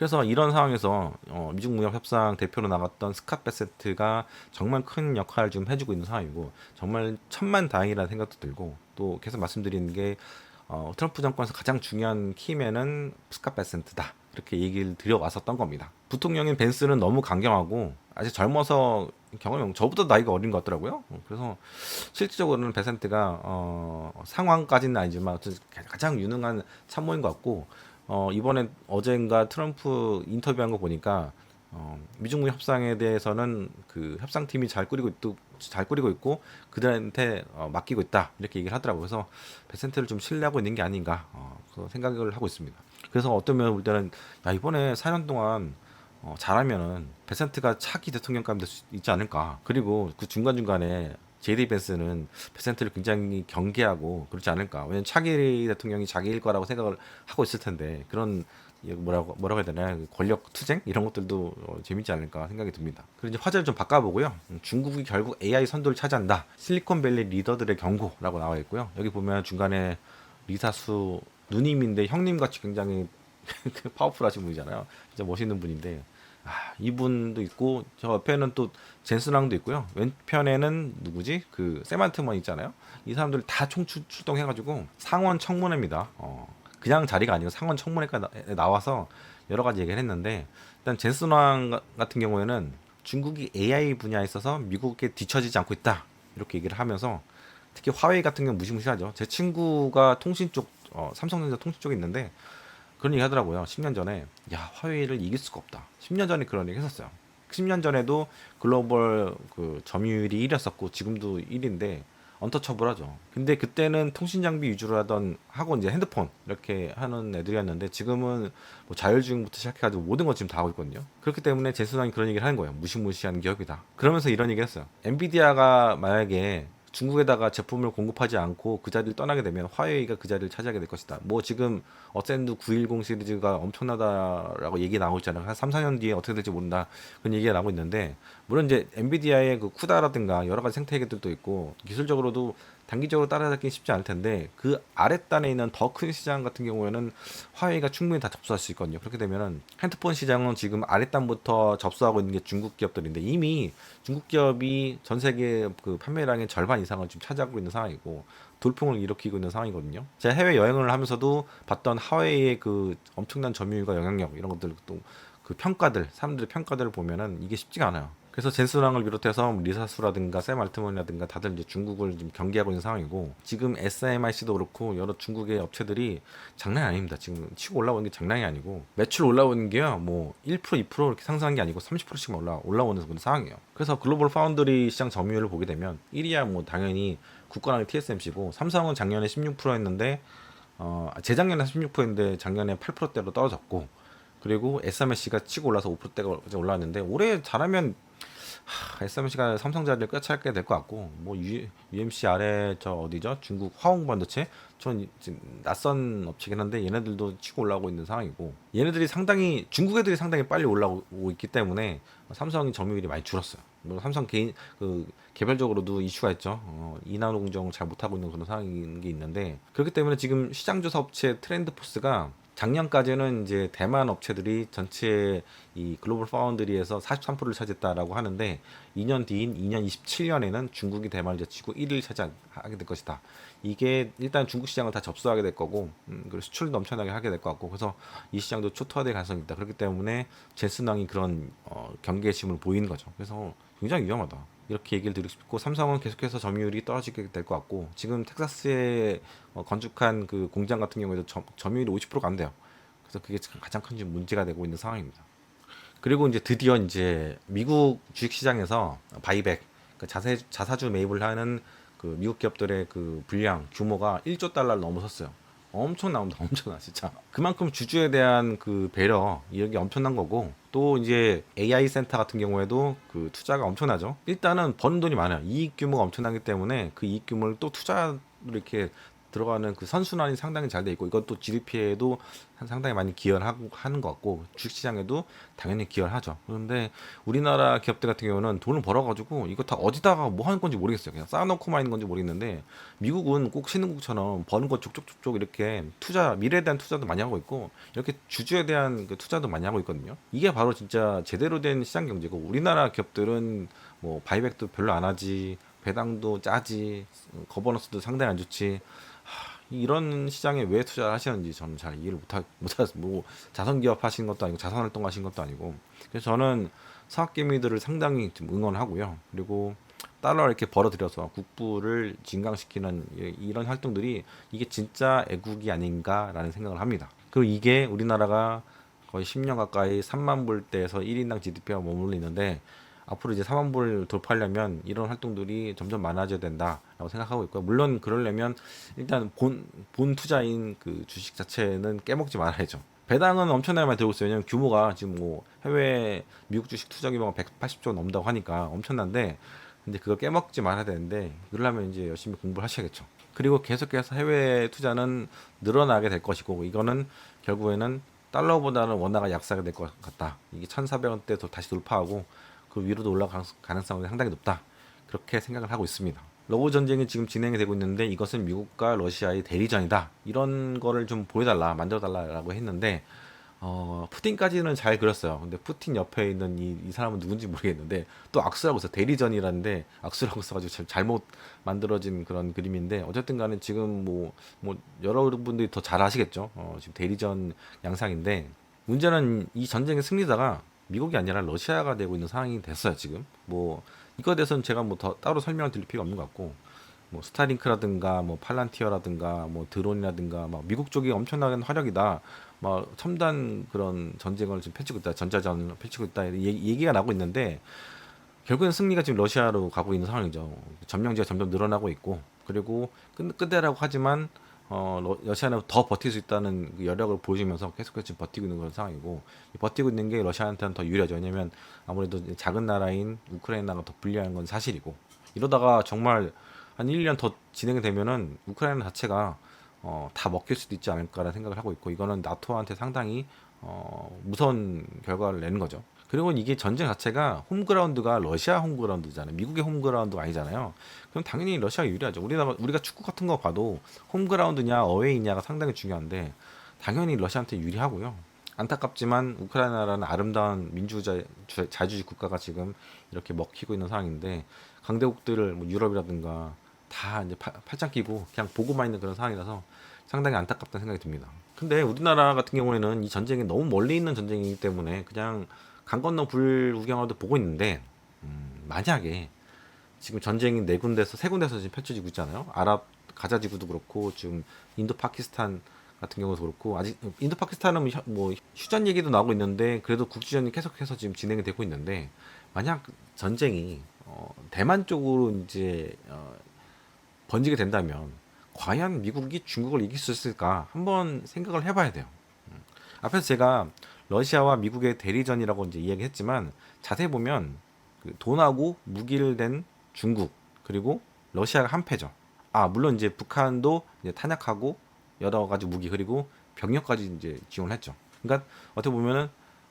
그래서 이런 상황에서 어, 미중 무역 협상 대표로 나갔던 스캇 베세트가 정말 큰 역할을 지금 해주고 있는 상황이고 정말 천만 다행이라는 생각도 들고 또 계속 말씀드리는 게 어, 트럼프 정권에서 가장 중요한 키맨은 스캇 베세트다 이렇게 얘기를 드려왔었던 겁니다. 부통령인 벤스는 너무 강경하고 아직 젊어서 경험이 저보다 나이가 어린 것 같더라고요. 어, 그래서 실질적으로는 베센트가 어, 상황까지는 아니지만 가장 유능한 참모인 것 같고 어, 이번에 어젠가 트럼프 인터뷰한 거 보니까 어, 미중 무역 협상에 대해서는 그 협상팀이 잘 꾸리고 있고 잘 꾸리고 있고 그들한테 어, 맡기고 있다 이렇게 얘기를 하더라고요. 그래서 베센트를 좀 신뢰하고 있는 게 아닌가 어, 그 생각을 하고 있습니다. 그래서 어떤 면을 볼 때는 야 이번에 4년 동안 어, 잘하면은 베센트가 차기 대통령감 될수 있지 않을까. 그리고 그 중간 중간에 제디 벤스는 베센트를 굉장히 경계하고 그렇지 않을까. 왜냐면 차기 대통령이 자기일 거라고 생각을 하고 있을 텐데 그런 이 뭐라고 뭐라고 해야 되나 그 권력 투쟁 이런 것들도 어, 재밌지 않을까 생각이 듭니다. 그리고 이제 화제를 좀 바꿔보고요. 음, 중국이 결국 AI 선도를 차지한다. 실리콘밸리 리더들의 경고라고 나와 있고요. 여기 보면 중간에 리사수 누님인데 형님 같이 굉장히 그 파워풀하신 분이잖아요. 진짜 멋있는 분인데 아, 이분도 있고 저 옆에는 또 젠스랑도 있고요. 왼편에는 누구지? 그 세만트먼 있잖아요. 이 사람들 다 총출 출동해가지고 상원 청문회입니다. 어, 그냥 자리가 아니고 상원 청문회가 나- 나와서 여러 가지 얘기를 했는데 일단 젠스랑 같은 경우에는 중국이 AI 분야에 있어서 미국에 뒤처지지 않고 있다 이렇게 얘기를 하면서 특히 화웨이 같은 경우 무시무시하죠. 제 친구가 통신 쪽 어, 삼성전자 통신 쪽에 있는데 그런 얘기 하더라고요. 10년 전에 야 화웨이를 이길 수가 없다. 10년 전에 그런 얘기 했었어요. 10년 전에도 글로벌 그 점유율이 1이었었고 지금도 1인데 언터처블하죠. 근데 그때는 통신 장비 위주로 하던 하고 이제 핸드폰 이렇게 하는 애들이었는데 지금은 뭐 자율주행부터 시작해가지고 모든 걸 지금 다 하고 있거든요. 그렇기 때문에 제수당이 그런 얘기를 하는 거예요. 무시무시한 기업이다. 그러면서 이런 얘기를 했어요. 엔비디아가 만약에 중국에다가 제품을 공급하지 않고 그 자리를 떠나게 되면 화웨이가 그 자리를 차지하게 될 것이다. 뭐 지금 어센드 910 시리즈가 엄청나다라고 얘기 나오고 있잖아요. 한 3, 4년 뒤에 어떻게 될지 모른다. 그런 얘기가 나오고 있는데 물론 이제 엔비디아의 그 쿠다라든가 여러 가지 생태계들도 있고 기술적으로도 단기적으로 따라잡기 쉽지 않을 텐데 그 아랫단에 있는 더 큰 시장 같은 경우에는 화웨이가 충분히 다 접수할 수 있거든요. 그렇게 되면은 핸드폰 시장은 지금 아랫단부터 접수하고 있는 게 중국 기업들인데 이미 중국 기업이 전 세계 그 판매량의 절반 이상을 지금 차지하고 있는 상황이고 돌풍을 일으키고 있는 상황이거든요. 제가 해외 여행을 하면서도 봤던 하웨이의 그 엄청난 점유율과 영향력 이런 것들 또그 평가들 사람들의 평가들을 보면은 이게 쉽지가 않아요. 그래서 젠스랑을 비롯해서 리사수라든가 샘 알트먼이라든가 다들 이제 중국을 지금 경계하고 있는 상황이고 지금 SMIC도 그렇고 여러 중국의 업체들이 장난이 아닙니다. 지금 치고 올라오는 게 장난이 아니고 매출 올라오는 게요 뭐 1% 2% 이렇게 상승한 게 아니고 30%씩 올라 올라오는 그런 상황이에요. 그래서 글로벌 파운드리 시장 점유율을 보게 되면 1위야 뭐 당연히 국가랑 TSMC고 삼성은 작년에 16%였는데 어 재작년에 16%인데 작년에 8%대로 떨어졌고 그리고 SMSC가 치고 올라서 5%대가 올라왔는데 올해 잘하면 하, SMC가 삼성 자리를 꿰차게 될 것 같고 뭐 U, UMC 아래 저 어디죠 중국 화홍 반도체 전 낯선 업체긴 한데 얘네들도 치고 올라오고 있는 상황이고 얘네들이 상당히 중국 애들이 상당히 빨리 올라오고 있기 때문에 삼성이 점유율이 많이 줄었어요. 물론 삼성 개인 그 개별적으로도 이슈가 있죠. 어, 이나노 공정 잘 못하고 있는 그런 상황인 게 있는데 그렇기 때문에 지금 시장 조사 업체 트렌드 포스가 작년까지는 이제 대만 업체들이 전체 이 글로벌 파운드리에서 43%를 차지했다라고 하는데 2년 뒤인 2년 27년에는 중국이 대만을 제치고 1위를 차지하게 될 것이다. 이게 일단 중국 시장을 다 접수하게 될 거고 음, 그리고 수출도 엄청나게 하게 될 것 같고 그래서 이 시장도 초토화될 가능성이 있다. 그렇기 때문에 제스낭이 그런 어, 경계심을 보이는 거죠. 그래서 굉장히 위험하다. 이렇게 얘기를 드리고 싶고 삼성은 계속해서 점유율이 떨어지게 될 것 같고 지금 텍사스에 어, 건축한 그 공장 같은 경우에도 점, 점유율이 50%가 안 돼요. 그래서 그게 가장 큰 문제가 되고 있는 상황입니다. 그리고 이제 드디어 이제 미국 주식 시장에서 바이백 그 자세 자사주 매입을 하는 그 미국 기업들의 그 분량 규모가 1조 달러를 넘어섰어요. 엄청 나옵니다. 엄청나 진짜. 그만큼 주주에 대한 그 배려 이게 엄청난 거고 또 이제 AI 센터 같은 경우에도 그 투자가 엄청나죠. 일단은 버는 돈이 많아요. 이익 규모가 엄청나기 때문에 그 이익 규모를 또 투자로 이렇게 들어가는 그 선순환이 상당히 잘 돼 있고 이것도 GDP에도 상당히 많이 기여를 하고 하는 것 같고 주식시장에도 당연히 기여를 하죠. 그런데 우리나라 기업들 같은 경우는 돈을 벌어가지고 이거 다 어디다가 뭐 하는 건지 모르겠어요. 그냥 쌓아놓고만 있는 건지 모르겠는데 미국은 꼭 신흥국처럼 버는 거 쪽쪽쪽쪽 이렇게 투자 미래에 대한 투자도 많이 하고 있고 이렇게 주주에 대한 그 투자도 많이 하고 있거든요. 이게 바로 진짜 제대로 된 시장 경제고 우리나라 기업들은 뭐 바이백도 별로 안 하지 배당도 짜지 거버넌스도 상당히 안 좋지 하, 이런 시장에 왜 투자를 하시는지 저는 잘 이해를 못하 못하 뭐 자선 기업 하신 것도 아니고 자선 활동 하신 것도 아니고. 그래서 저는 사학개미들을 상당히 좀 응원하고요. 그리고 달러 이렇게 벌어들여서 국부를 진강시키는 이- 이런 활동들이 이게 진짜 애국이 아닌가라는 생각을 합니다. 그리고 이게 우리나라가 거의 10년 가까이 3만 불대에서 1인당 GDP가 머물러 있는데 앞으로 이제 4만 불 돌파하려면 이런 활동들이 점점 많아져야 된다라고 생각하고 있고요. 물론 그러려면 일단 본, 본 투자인 그 주식 자체는 깨먹지 말아야죠. 배당은 엄청나게 많이 들고 있어요. 왜냐면 규모가 지금 뭐 해외 미국 주식 투자 규모가 180조 넘다고 하니까 엄청난데 근데 그걸 깨먹지 말아야 되는데 그러려면 이제 열심히 공부를 하셔야겠죠. 그리고 계속해서 해외 투자는 늘어나게 될 것이고 이거는 결국에는 달러보다는 원화가 약세가 될 것 같다. 이게 1,400원대 도 다시 돌파하고 그 위로도 올라갈 가능성이 상당히 높다. 그렇게 생각을 하고 있습니다. 러브 전쟁이 지금 진행이 되고 있는데 이것은 미국과 러시아의 대리전이다. 이런 거를 좀 보여달라, 만들어달라라고 했는데 어, 푸틴까지는 잘 그렸어요. 근데 푸틴 옆에 있는 이, 이 사람은 누군지 모르겠는데 또 악수라고 써 대리전이라는데 악수라고 써가지고 잘- 잘못 만들어진 그런 그림인데 어쨌든 간에 지금 뭐, 뭐 여러분들이 더 잘 아시겠죠. 어, 지금 대리전 양상인데 문제는 이 전쟁의 승리자가 미국이 아니라 러시아가 되고 있는 상황이 됐어요 지금. 뭐 이거에 대해서는 제가 뭐 더 따로 설명을 드릴 필요가 없는 것 같고 뭐 스타링크라든가 뭐 팔란티어라든가 뭐 드론이라든가 막 미국 쪽이 엄청나게 화력이다. 막 첨단 그런 전쟁을 지금 펼치고 있다. 전자전을 펼치고 있다. 얘기- 얘기 가 나고 있는데 결국엔 승리가 지금 러시아로 가고 있는 상황이죠. 점령지가 점점 늘어나고 있고 그리고 끝, 끝내라고 하지만 어, 러- 러시아는 더 버틸 수 있다는 그 여력을 보여주면서 계속해서 버티고 있는 그런 상황이고 이 버티고 있는 게 러시아한테는 더 유리하죠. 왜냐면 아무래도 작은 나라인 우크라이나가 더 불리한 건 사실이고 이러다가 정말 한 1년 더 진행이 되면은 우크라이나 자체가 어, 다 먹힐 수도 있지 않을까라는 생각을 하고 있고 이거는 나토한테 상당히 어, 무서운 결과를 내는 거죠. 그리고 이게 전쟁 자체가 홈그라운드가 러시아 홈그라운드잖아요. 미국의 홈그라운드가 아니잖아요. 그럼 당연히 러시아가 유리하죠. 우리나라 우리가 축구 같은 거 봐도 홈그라운드냐 어웨이냐가 상당히 중요한데 당연히 러시아한테 유리하고요. 안타깝지만 우크라이나라는 아름다운 민주주의 주- 자주주의 국가가 지금 이렇게 먹히고 있는 상황인데 강대국들을 뭐 유럽이라든가 다 이제 팔, 팔짱 끼고 그냥 보고만 있는 그런 상황이라서 상당히 안타깝다는 생각이 듭니다. 근데 우리나라 같은 경우에는 이 전쟁이 너무 멀리 있는 전쟁이기 때문에 그냥 강 건너 불구경하도 보고 있는데 음, 만약에 지금 전쟁이 네 군데서 세 군데서 지금 펼쳐지고 있잖아요. 아랍 가자 지구도 그렇고 지금 인도 파키스탄 같은 경우도 그렇고 아직 인도 파키스탄은 뭐 휴- 뭐 휴전 얘기도 나오고 있는데 그래도 국지전이 계속해서 지금 진행이 되고 있는데 만약 전쟁이 어, 대만 쪽으로 이제 어, 번지게 된다면 과연 미국이 중국을 이길 수 있을까 한번 생각을 해봐야 돼요. 음. 앞에서 제가 러시아와 미국의 대리전이라고 이제 이야기했지만 자세히 보면 그 돈하고 무기를 댄 중국 그리고 러시아가 한패죠. 아 물론 이제 북한도 이제 탄약하고 여러 가지 무기 그리고 병력까지 이제 지원을 했죠. 그러니까 어떻게 보면은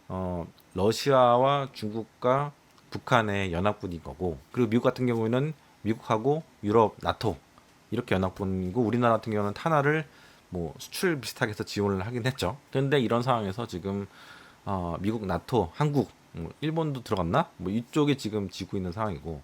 어 러시아와 중국과 북한의 연합군인 거고 그리고 미국 같은 경우에는 미국하고 유럽 나토 이렇게 연합군이고 우리나라 같은 경우는 탄화를 뭐 수출 비슷하게 해서 지원을 하긴 했죠. 그런데 이런 상황에서 지금 어, 미국, 나토, 한국, 뭐 일본도 들어갔나? 뭐 이쪽에 지금 지고 있는 상황이고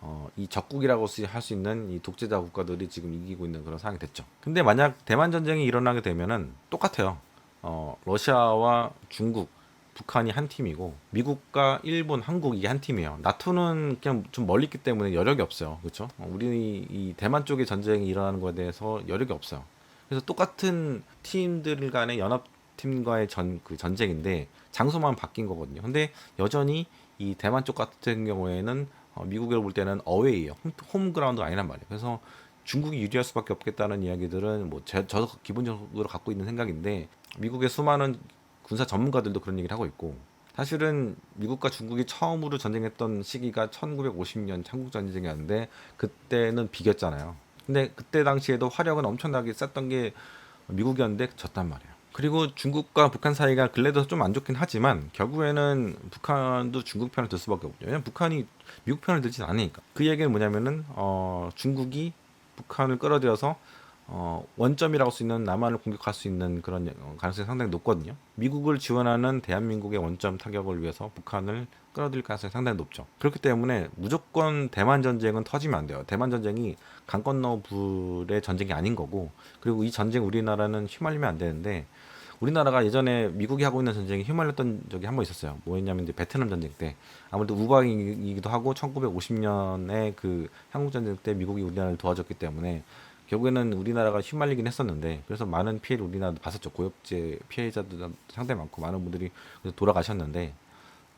어, 이 적국이라고 할 수 있는 이 독재자 국가들이 지금 이기고 있는 그런 상황이 됐죠. 근데 만약 대만 전쟁이 일어나게 되면은 똑같아요. 어, 러시아와 중국, 북한이 한 팀이고 미국과 일본, 한국 이게 한 팀이에요. 나토는 그냥 좀 멀리 있기 때문에 여력이 없어요. 그렇죠? 어, 우리 이 대만 쪽에 전쟁이 일어나는 거에 대해서 여력이 없어요. 그래서 똑같은 팀들 간의 연합 팀과의 전 그 전쟁인데 장소만 바뀐 거거든요. 근데 여전히 이 대만 쪽 같은 경우에는 어, 미국을 볼 때는 어웨이예요. 홈, 홈그라운드 아니란 말이에요. 그래서 중국이 유리할 수밖에 없겠다는 이야기들은 뭐 제, 저도 기본적으로 갖고 있는 생각인데 미국의 수많은 군사 전문가들도 그런 얘기를 하고 있고 사실은 미국과 중국이 처음으로 전쟁했던 시기가 1950년 한국 전쟁이었는데 그때는 비겼잖아요. 근데 그때 당시에도 화력은 엄청나게 쐈던 게 미국이었는데 졌단 말이에요. 그리고 중국과 북한 사이가 근래도 좀 안 좋긴 하지만 결국에는 북한도 중국 편을 들 수밖에 없죠. 왜냐면 북한이 미국 편을 들진 않으니까. 그 얘기는 뭐냐면은 어, 중국이 북한을 끌어들여서 어, 원점이라고 할 수 있는 남한을 공격할 수 있는 그런 어, 가능성이 상당히 높거든요. 미국을 지원하는 대한민국의 원점 타격을 위해서 북한을 끌어들일 가능성이 상당히 높죠. 그렇기 때문에 무조건 대만 전쟁은 터지면 안 돼요. 대만 전쟁이 강 건너 불의 전쟁이 아닌 거고, 그리고 이 전쟁 우리나라는 휘말리면 안 되는데, 우리나라가 예전에 미국이 하고 있는 전쟁에 휘말렸던 적이 한 번 있었어요. 뭐였냐면 이제 베트남 전쟁 때 아무래도 우방이기도 하고 1950년에 그 한국 전쟁 때 미국이 우리나라를 도와줬기 때문에 결국에는 우리나라가 휘말리긴 했었는데 그래서 많은 피해를 우리나라도 봤었죠. 고엽제 피해자도 상당히 많고 많은 분들이 돌아가셨는데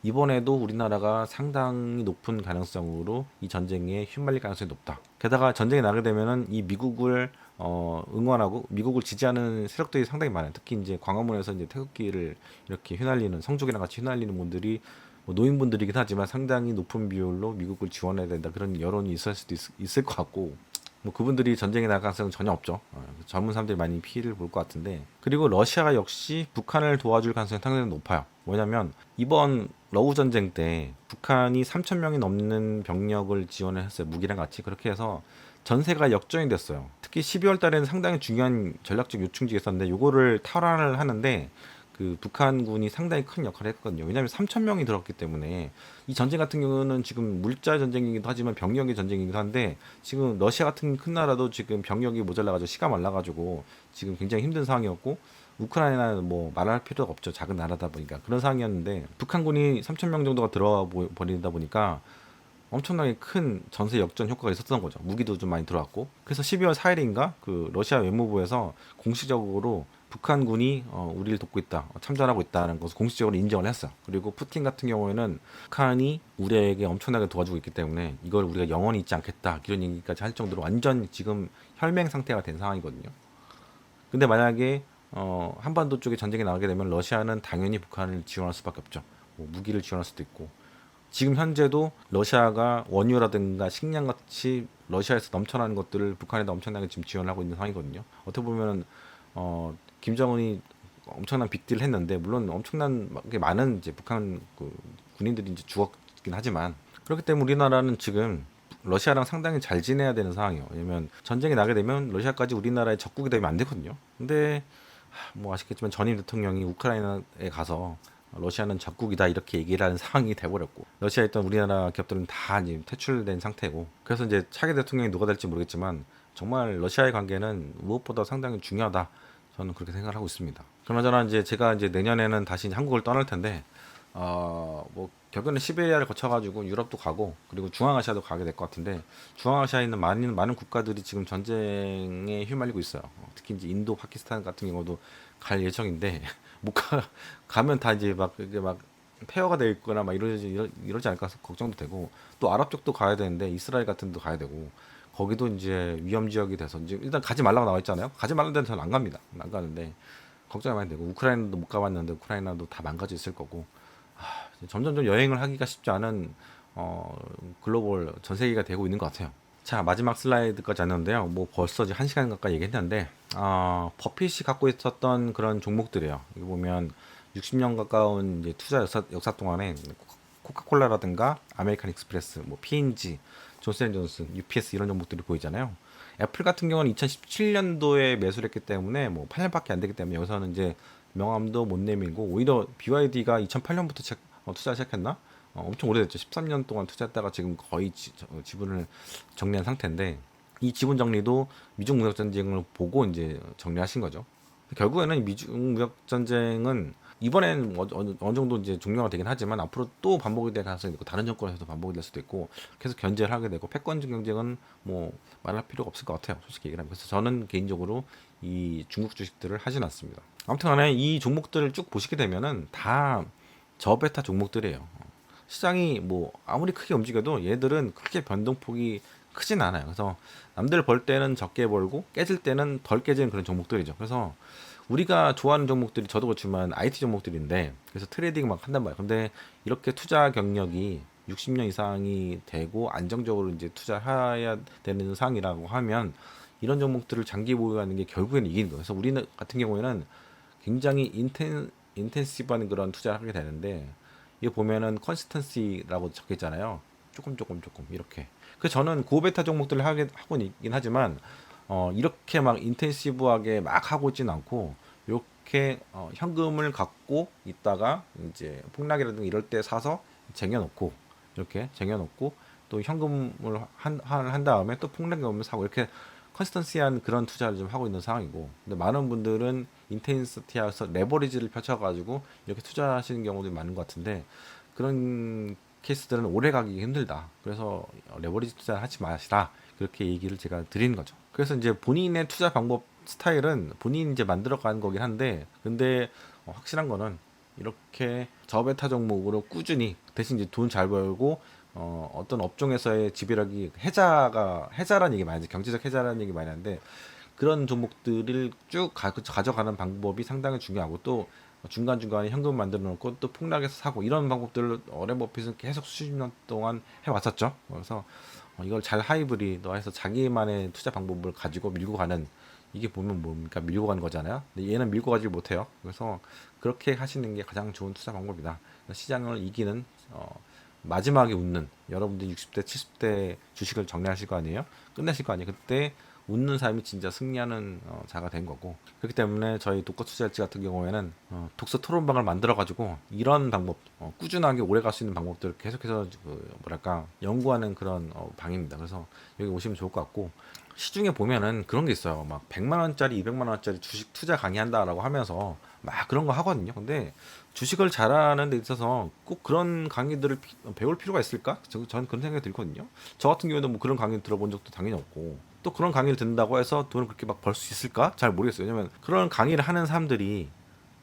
이번에도 우리나라가 상당히 높은 가능성으로 이 전쟁에 휘말릴 가능성이 높다. 게다가 전쟁에 나게 되면은 이 미국을 어, 응원하고 미국을 지지하는 세력들이 상당히 많아요. 특히 이제 광화문에서 이제 태극기를 이렇게 휘날리는 성족이랑 같이 휘날리는 분들이 뭐 노인분들이긴 하지만 상당히 높은 비율로 미국을 지원해야 된다 그런 여론이 있을 수도 있, 을것 같고 뭐 그분들이 전쟁에 나갈 가능성은 전혀 없죠. 어, 젊은 사람들이 많이 피해를 볼 것 같은데 그리고 러시아가 역시 북한을 도와줄 가능성이 상당히 높아요. 뭐냐면 이번 러우 전쟁 때 북한이 3천 명이 넘는 병력을 지원을 했어요. 무기랑 같이 그렇게 해서 전세가 역전이 됐어요. 특히 12월 달에는 상당히 중요한 전략적 요충지가 있었는데 요거를 탈환을 하는데 그 북한군이 상당히 큰 역할을 했거든요. 왜냐하면 3천 명이 들었기 때문에 이 전쟁 같은 경우는 지금 물자 전쟁이기도 하지만 병력의 전쟁이기도 한데 지금 러시아 같은 큰 나라도 지금 병력이 모자라가지고 시가 말라가지고 지금 굉장히 힘든 상황이었고 우크라이나는 뭐 말할 필요가 없죠. 작은 나라다 보니까 그런 상황이었는데 북한군이 3천 명 정도가 들어와 버리다 보니까 엄청나게 큰 전세 역전 효과가 있었던 거죠. 무기도 좀 많이 들어왔고. 그래서 12월 4일인가 그 러시아 외무부에서 공식적으로 북한군이 어, 우리를 돕고 있다, 어, 참전하고 있다는 것을 공식적으로 인정을 했어요. 그리고 푸틴 같은 경우에는 북한이 우리에게 엄청나게 도와주고 있기 때문에 이걸 우리가 영원히 잊지 않겠다 이런 얘기까지 할 정도로 완전 지금 혈맹 상태가 된 상황이거든요. 근데 만약에 어, 한반도 쪽에 전쟁이 나게 되면 러시아는 당연히 북한을 지원할 수밖에 없죠. 뭐 무기를 지원할 수도 있고 지금 현재도 러시아가 원유라든가 식량 같이 러시아에서 넘쳐나는 것들을 북한에다 엄청나게 지금 지원하고 있는 상황이거든요. 어떻게 보면 어, 김정은이 엄청난 빅딜을 했는데 물론 엄청난 많은 이제 북한 그 군인들이 이제 죽었긴 하지만 그렇기 때문에 우리나라는 지금 러시아랑 상당히 잘 지내야 되는 상황이에요. 왜냐면 전쟁이 나게 되면 러시아까지 우리나라의 적국이 되면 안 되거든요. 근데 뭐 아시겠지만 전임 대통령이 우크라이나에 가서 러시아는 적국이다 이렇게 얘기를 하는 상황이 돼버렸고 러시아에 있던 우리나라 기업들은 다 이제 퇴출된 상태고 그래서 이제 차기 대통령이 누가 될지 모르겠지만 정말 러시아의 관계는 무엇보다 상당히 중요하다 저는 그렇게 생각을 하고 있습니다. 그나저나 이제 제가 이제 내년에는 다시 한국을 떠날 텐데 어뭐 결국에는 시베리아를 거쳐가지고 유럽도 가고 그리고 중앙아시아도 가게 될 것 같은데 중앙아시아에 있는 많은 많은 국가들이 지금 전쟁에 휘말리고 있어요. 특히 이제 인도, 파키스탄 같은 경우도 갈 예정인데 못 가, 가면 다 이제 막 이게 막 폐허가 돼 있거나 막 이러지 이러, 이러지 않을까 걱정도 되고 또 아랍 쪽도 가야 되는데 이스라엘 같은 데도 가야 되고 거기도 이제 위험 지역이 돼서 이제 일단 가지 말라고 나와 있잖아요. 가지 말라는 데는 저는 안 갑니다. 안 가는데 걱정이 많이 되고 우크라이나도 못 가봤는데 우크라이나도 다 망가져 있을 거고 아, 점점 좀 여행을 하기가 쉽지 않은 어, 글로벌 전 세계가 되고 있는 것 같아요. 자 마지막 슬라이드까지 왔는데요. 뭐 벌써 이제 한 시간 가까이 얘기했는데 어, 버핏이 갖고 있었던 그런 종목들이에요. 이거 보면 60년 가까운 이제 투자 역사, 역사 동안에 코카콜라라든가 아메리칸 익스프레스, 뭐 P&G, 존슨앤존슨, UPS 이런 종목들이 보이잖아요. 애플 같은 경우는 2017년도에 매수를 했기 때문에 뭐 8년밖에 안 되기 때문에 여기서는 이제 명함도 못 내밀고 오히려 BYD가 2008년부터 시 어, 투자 시작했나? 어, 엄청 오래됐죠. 13년 동안 투자했다가 지금 거의 지, 지분을 정리한 상태인데 이 지분 정리도 미중 무역 전쟁을 보고 이제 정리하신 거죠. 결국에는 미중 무역 전쟁은 이번엔 어, 어느, 어느 정도 이제 종료가 되긴 하지만 앞으로 또 반복이 될 가능성이 있고 다른 정권에서도 반복이 될 수도 있고 계속 견제를 하게 되고 패권 경쟁은 뭐 말할 필요가 없을 것 같아요. 솔직히 얘기를 하면 그래서 저는 개인적으로 이 중국 주식들을 하진 않습니다. 아무튼 간에 이 종목들을 쭉 보시게 되면은 다 저베타 종목들이에요. 시장이 뭐 아무리 크게 움직여도 얘들은 크게 변동폭이 크진 않아요. 그래서 남들 벌 때는 적게 벌고 깨질 때는 덜 깨지는 그런 종목들이죠. 그래서 우리가 좋아하는 종목들이 저도 그렇지만 IT 종목들인데 그래서 트레이딩 막 한단 말이에요. 근데 이렇게 투자 경력이 60년 이상이 되고 안정적으로 이제 투자해야 되는 상황이라고 하면 이런 종목들을 장기 보유하는 게 결국에는 이기는 거예요. 그래서 우리는 같은 경우에는 굉장히 인텐 인텐시브한 그런 투자를 하게 되는데 이거 보면은 컨시스턴시라고 적혀 있잖아요. 조금 조금 조금 이렇게. 그 저는 고베타 종목들을 하게 하고 있긴 하지만 어 이렇게 막 인텐시브하게 막 하고 있진 않고 이렇게 어 현금을 갖고 있다가 이제 폭락이라든가 이럴 때 사서 쟁여놓고 이렇게 쟁여놓고 또 현금을 한, 한, 한 다음에 또 폭락이 오면 사고 이렇게 컨스턴시한 그런 투자를 좀 하고 있는 상황이고 근데 많은 분들은 인텐시티에서 레버리지를 펼쳐가지고 이렇게 투자하시는 경우들이 많은 것 같은데 그런 케이스들은 오래 가기 힘들다. 그래서 레버리지 투자를 하지 마시라. 그렇게 얘기를 제가 드리는 거죠. 그래서 이제 본인의 투자 방법 스타일은 본인이 이제 만들어가는 거긴 한데 근데 어, 확실한 거는 이렇게 저베타 종목으로 꾸준히 대신 이제 돈 잘 벌고 어, 어떤 업종에서의 지배력이 해자가 해자라는 얘기 많이. 경제적 해자라는 얘기 많이 하는데 그런 종목들을 쭉 가, 가져가는 방법이 상당히 중요하고 또 중간 중간에 현금 만들어 놓고 또 폭락해서 사고 이런 방법들을 오랜 버핏은 계속 수십 년 동안 해왔었죠. 그래서 어, 이걸 잘 하이브리드해서 자기만의 투자 방법을 가지고 밀고 가는 이게 보면 뭡니까 밀고 가는 거잖아요. 근데 얘는 밀고 가지 못해요. 그래서 그렇게 하시는 게 가장 좋은 투자 방법이다. 시장을 이기는 어, 마지막에 웃는 여러분들 60대 70대 주식을 정리하실 거 아니에요? 끝내실 거 아니에요? 그때 웃는 사람이 진짜 승리하는 어, 자가 된 거고 그렇기 때문에 저희 독거 투자일지 같은 경우에는 어, 독서 토론방을 만들어 가지고 이런 방법 어, 꾸준하게 오래 갈 수 있는 방법들을 계속해서 그, 뭐랄까 연구하는 그런 어, 방입니다. 그래서 여기 오시면 좋을 것 같고 시중에 보면은 그런 게 있어요. 막 100만 원짜리, 200만 원짜리 주식 투자 강의한다라고 하면서 막 그런 거 하거든요. 근데 주식을 잘하는 데 있어서 꼭 그런 강의들을 피- 배울 필요가 있을까? 저, 저는 그런 생각이 들거든요. 저 같은 경우에도 뭐 그런 강의 들어본 적도 당연히 없고 또 그런 강의를 듣는다고 해서 돈을 그렇게 막 벌 수 있을까? 잘 모르겠어요. 왜냐면 그런 강의를 하는 사람들이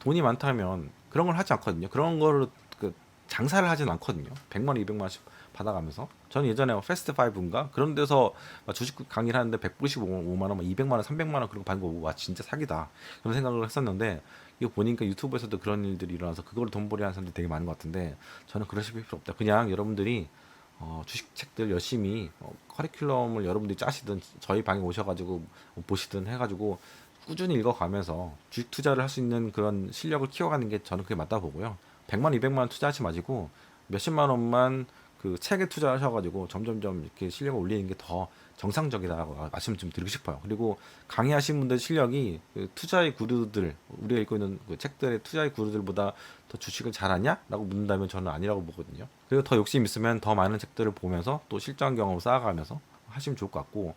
돈이 많다면 그런 걸 하지 않거든요. 그런 거를 그 장사를 하진 않거든요. 100만 원, 200만 원씩 받아가면서 저는 예전에 패스트 5인가 그런 데서 막 주식 강의를 하는데 195만 원, 막 200만 원, 300만 원 그런 거 받는 거 와 진짜 사기다 그런 생각을 했었는데 이거 보니까 유튜브에서도 그런 일들이 일어나서 그걸 돈벌이 하는 사람들이 되게 많은 것 같은데 저는 그러실 필요 없다. 그냥 여러분들이 어, 주식 책들 열심히 어, 커리큘럼을 여러분들이 짜시든 저희 방에 오셔가지고 보시든 해가지고 꾸준히 읽어가면서 주식 투자를 할 수 있는 그런 실력을 키워가는 게 저는 그게 맞다 보고요. 100만, 200만 원 투자하지 마시고 몇십만 원만 그 책에 투자하셔가지고 점점점 이렇게 실력을 올리는 게 더 정상적이다라고 말씀을 좀 드리고 싶어요. 그리고 강의하신 분들 실력이 그 투자의 구루들 우리가 읽고 있는 그 책들의 투자의 구루들보다 더 주식을 잘하냐?라고 묻는다면 저는 아니라고 보거든요. 그리고 더 욕심 있으면 더 많은 책들을 보면서 또 실전 경험을 쌓아가면서 하시면 좋을 것 같고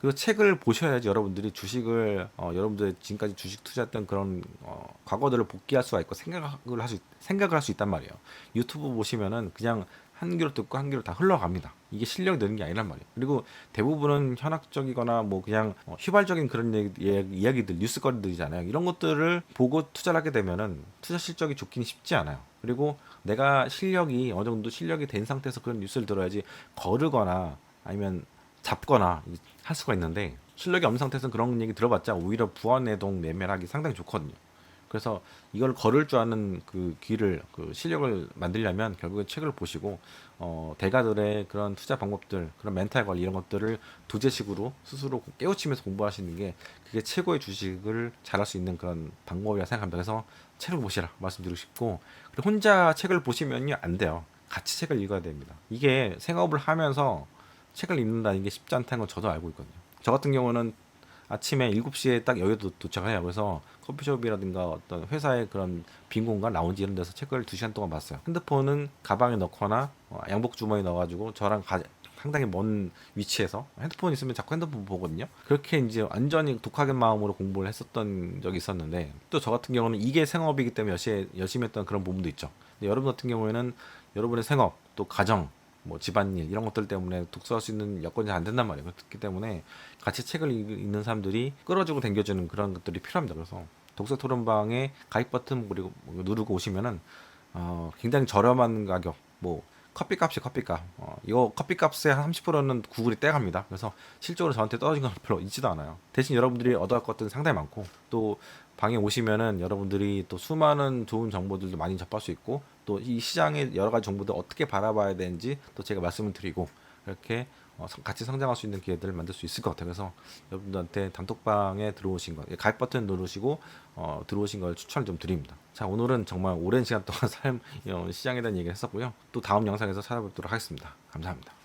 그리고 책을 보셔야지 여러분들이 주식을 어, 여러분들 지금까지 주식 투자했던 그런 어, 과거들을 복귀할 수가 있고 생각을 할 수 생각을 할 수 있단 말이에요. 유튜브 보시면은 그냥 한 귀로 듣고 한 귀로 다 흘러갑니다. 이게 실력이 느는 게 아니란 말이에요. 그리고 대부분은 현학적이거나 뭐 그냥 어, 휘발적인 그런 얘기, 이야기- 이야기들, 뉴스거리들이잖아요. 이런 것들을 보고 투자를 하게 되면은 투자 실적이 좋기는 쉽지 않아요. 그리고 내가 실력이 어느 정도 실력이 된 상태에서 그런 뉴스를 들어야지 거르거나 아니면 잡거나 할 수가 있는데 실력이 없는 상태에서는 그런 얘기 들어봤자 오히려 부안내동 내면하기 상당히 좋거든요. 그래서 이걸 걸을 줄 아는 그 귀를 그 실력을 만들려면 결국에 책을 보시고 어 대가들의 그런 투자 방법들 그런 멘탈 관리 이런 것들을 두제식으로 스스로 깨우치면서 공부하시는 게 그게 최고의 주식을 잘할 수 있는 그런 방법이라 생각합니다. 그래서 책을 보시라 말씀드리고 싶고 그리고 혼자 책을 보시면요 안 돼요. 같이 책을 읽어야 됩니다. 이게 생업을 하면서 책을 읽는다는 게 쉽지 않다는 건 저도 알고 있거든요. 저 같은 경우는 아침에 7시에 딱 여의도 도착해요. 그래서 커피숍이라든가 어떤 회사의 그런 빈 공간, 라운지 이런 데서 책을 2시간 동안 봤어요. 핸드폰은 가방에 넣거나 어, 양복 주머니에 넣어가지고 저랑 가, 상당히 먼 위치에서 핸드폰 있으면 자꾸 핸드폰 보거든요. 그렇게 이제 완전히 독하게 마음으로 공부를 했었던 적이 있었는데 또 저 같은 경우는 이게 생업이기 때문에 열심히, 열심히 했던 그런 부분도 있죠. 여러분 같은 경우에는 여러분의 생업, 또 가정, 뭐 집안일 이런 것들 때문에 독서할 수 있는 여건이 안 된단 말이에요. 그렇기 때문에 같이 책을 읽- 읽는 사람들이 끌어주고 당겨주는 그런 것들이 필요합니다. 그래서 독서 토론방에 가입 버튼 그리고 뭐 누르고 오시면은 어, 굉장히 저렴한 가격 뭐 커피값이 커피값 어, 이거 커피값의 한 30%는 구글이 떼갑니다. 그래서 실적으로 저한테 떨어진 건 별로 있지도 않아요. 대신 여러분들이 얻어갈 것들은 상당히 많고 또 방에 오시면은 여러분들이 또 수많은 좋은 정보들도 많이 접할 수 있고 또 이 시장의 여러 가지 정보들 어떻게 바라봐야 되는지 또 제가 말씀을 드리고 이렇게 같이 성장할 수 있는 기회들을 만들 수 있을 것 같아요. 그래서 여러분들한테 단톡방에 들어오신 거, 가입 버튼 누르시고 어, 들어오신 걸 추천을 좀 드립니다. 자, 오늘은 정말 오랜 시간 동안 삶 어, 시장에 대한 얘기를 했었고요. 또 다음 영상에서 찾아뵙도록 하겠습니다. 감사합니다.